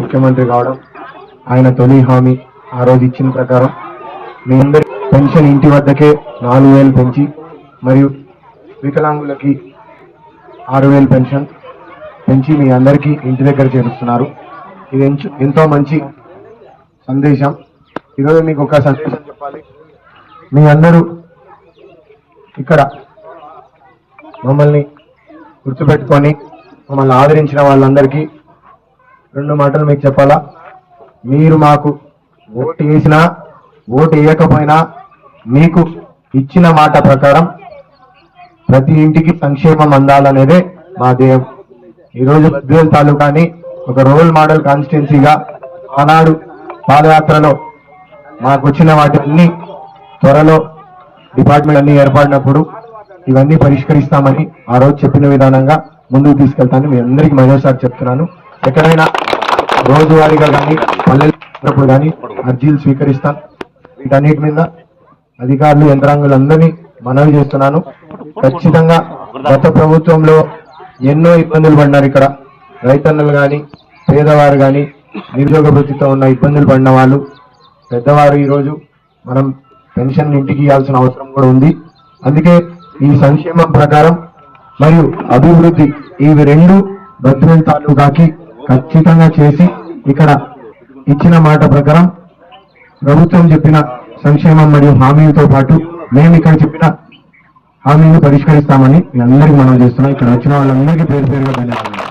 ముఖ్యమంత్రి కావడం ఆయన తొలి హామీ ఆ రోజు ఇచ్చిన ప్రకారం. మీ అందరి పెన్షన్ ఇంటి వద్దకే నాలుగు వేలు పెంచి మరియు వికలాంగులకి ఆరు వేలు పెన్షన్ పెంచి మీ అందరికీ ఇంటి దగ్గర చేరుస్తున్నారు. ఇది ఎంచు- ఎంతో మంచి సందేశం. ఈరోజు మీకు ఒక సందేశం చెప్పాలి. మీ అందరూ ఇక్కడ మమ్మల్ని గుర్తుపెట్టుకొని మమ్మల్ని ఆదరించిన వాళ్ళందరికీ రెండు మాటలు మీకు చెప్పాలా? మీరు మాకు ఓటు వేసినా ఓటు వేయకపోయినా మీకు ఇచ్చిన మాట ప్రకారం ప్రతి ఇంటికి సంక్షేమం అందాలనేదే మా ధ్యేయం ఈరోజు బద్వేల్ తాలూకాని ఒక రోల్ మోడల్ కాన్స్టిట్యున్సీగా ఆనాడు పాదయాత్రలో మాకు వచ్చిన వాటిని త్వరలో డిపార్ట్మెంట్ అన్ని ఏర్పడినప్పుడు ఇవన్నీ పరిష్కరిస్తామని ఆ రోజు చెప్పిన విధానంగా ముందుకు తీసుకెళ్తాను మీ అందరికీ మరోసారి చెప్తున్నాను. ఎక్కడైనా రోజువారీగా కానీ పల్లెలు కానీ అర్జీలు స్వీకరిస్తాను వీటన్నిటి మీద అధికారులు యంత్రాంగులందరినీ మనవి చేస్తున్నాను. ఖచ్చితంగా గత ప్రభుత్వంలో ఎన్నో ఇబ్బందులు పడినారు ఇక్కడ. రైతన్నలు కానీ పేదవారు కానీ నిరుద్యోగ వృత్తితో ఉన్న ఇబ్బందులు పడిన వాళ్ళు పెద్దవారు ఈరోజు మనం పెన్షన్ ఇంటికి ఇవ్వాల్సిన అవసరం కూడా ఉంది. అందుకే ఈ సంక్షేమం ప్రకారం మరియు అభివృద్ధి ఇవి రెండు బద్వేల్ తాలూకాకి ఖచ్చితంగా చేసి ఇక్కడ ఇచ్చిన మాట ప్రకారం ప్రభుత్వం చెప్పిన సంక్షేమం మరియు హామీలతో పాటు మేము ఇక్కడ చెప్పిన హామీని పరిష్కరిస్తామని మీ అందరికీ మనం చేస్తున్నాం. ఇక్కడ వచ్చిన వాళ్ళందరికీ పేరు పేరుగా ధన్యవాదాలు.